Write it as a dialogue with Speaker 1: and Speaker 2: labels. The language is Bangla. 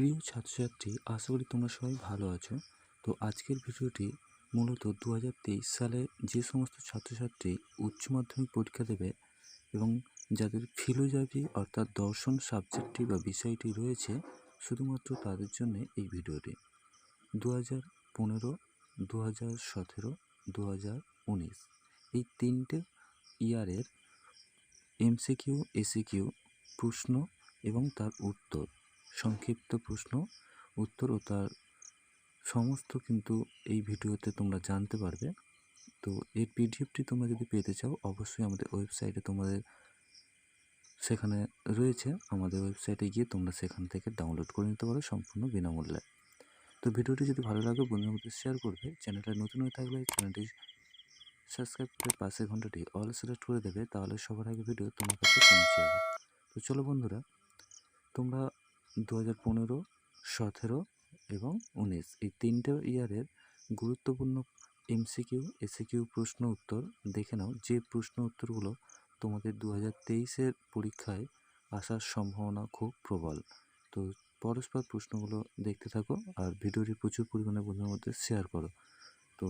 Speaker 1: প্রিয় ছাত্রছাত্রী, আশা করি তোমরা সবাই ভালো আছো। তো আজকের ভিডিওটি মূলত দু হাজার তেইশ সালে যে সমস্ত ছাত্রছাত্রী উচ্চ মাধ্যমিক পরীক্ষা দেবে এবং যাদের ফিলোজফি অর্থাৎ দর্শন সাবজেক্টটি বা বিষয়টি রয়েছে, শুধুমাত্র তাদের জন্য এই ভিডিওটি। দু হাজার পনেরো দু হাজার সতেরো দু হাজার উনিশ এই তিনটে ইয়ারের এমসিকিউ, এসিকিউ, প্রশ্ন এবং তার উত্তর। সংক্ষিপ্ত প্রশ্ন, উত্তর ও তার সমস্ত কিন্তু এই ভিডিওতে তোমরা জানতে পারবে। তো এর পিডিএফটি তোমরা যদি পেতে চাও, অবশ্যই আমাদের ওয়েবসাইটে তোমাদের সেখানে রয়েছে। আমাদের ওয়েবসাইটে গিয়ে তোমরা সেখান থেকে ডাউনলোড করে নিতে পারো সম্পূর্ণ বিনামূল্যে। তো ভিডিওটি যদি ভালো লাগে, বন্ধুদের মধ্যে শেয়ার করবে। চ্যানেলটা নতুন হয়ে থাকলে চ্যানেলটি সাবস্ক্রাইব করে পাশের ঘন্টাটি অল সিলেক্ট করে দেবে, তাহলে সবার আগে ভিডিও তোমার কাছে পৌঁছে যাবে। তো চলো বন্ধুরা, তোমরা দু হাজার পনেরো, সতেরো এবং উনিশ। এই তিনটে ইয়ারের গুরুত্বপূর্ণ এমসিকিউ, এসিকিউ প্রশ্ন উত্তর দেখে নাও। যে প্রশ্ন উত্তরগুলো তোমাদের দু হাজার তেইশের পরীক্ষায় আসার সম্ভাবনা খুব প্রবল। তো পরস্পর প্রশ্নগুলো দেখতে থাকো আর ভিডিওটি প্রচুর পরিমাণে বন্ধুদের মধ্যে শেয়ার করো। তো